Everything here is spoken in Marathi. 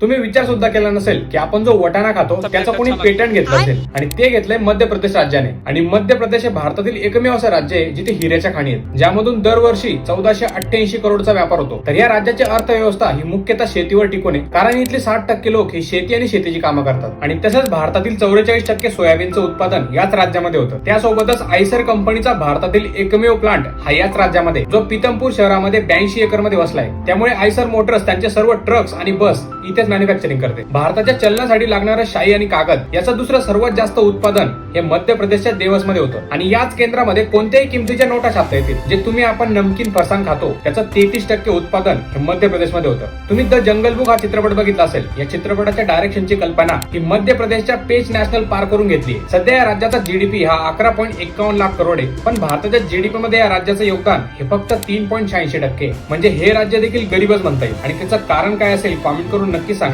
तुम्ही विचार सुद्धा केला नसेल की आपण जो वटाणा खातो त्याचं कोणी पेटंट घेतलं असेल? आणि ते घेतलंय मध्य प्रदेश राज्याने. आणि मध्य प्रदेश हे भारतातील एकमेव असं राज्य आहे जिथे हिऱ्याच्या खाणी आहेत. ज्यामधून दरवर्षी चौदाशे अठ्ठ्याऐंशी करोडचा व्यापार होतो. तर या राज्याची अर्थव्यवस्था ही मुख्यतः शेतीवर टिकून आहे. कारण इथले साठ टक्के लोक ही शेती आणि शेतीची कामं करतात. आणि तसंच भारतातील चौवेचाळीस टक्के सोयाबीनचं उत्पादन याच राज्यामध्ये होतं. त्यासोबतच आयसर कंपनीचा भारतातील एकमेव प्लांट हा याच राज्यामध्ये जो पितमपूर शहरामध्ये ब्याऐंशी एकरमध्ये वसलाय त्यामुळे आयसर मोटर्स त्यांचे सर्व ट्रक्स आणि बस इथेच मॅन्युफॅक्चरिंग करते. भारताच्या चलनासाठी लागणारं शाई आणि कागद याचं दुसरं सर्वात जास्त उत्पादन हे मध्य प्रदेशच्या देवसमध्ये होतं. आणि याच केंद्रामध्ये कोणत्याही किमतीच्या नोटा छापता येतील. जे तुम्ही आपण नमकीन फरसाण खातो त्याचं तेहतीस टक्के उत्पादन हे मध्य प्रदेशमध्ये होतं. तुम्ही द जंगल बुक हा चित्रपट बघितला असेल. या चित्रपटाच्या डायरेक्शनची कल्पना ही मध्य प्रदेशच्या पेच नॅशनल पार्क करून घेतली सध्या या राज्याचा जीडीपी हा अकरा पॉईंट एकावन्न लाख करोड आहे. पण भारताच्या जीडीपी मध्ये या राज्याचं योगदान हे फक्त तीन पॉईंट शहाऐंशी टक्के म्हणजे हे राज्य देखील गरीबच म्हणता येईल. आणि त्याचं कारण काय असेल कॉमेंट करून berkisah.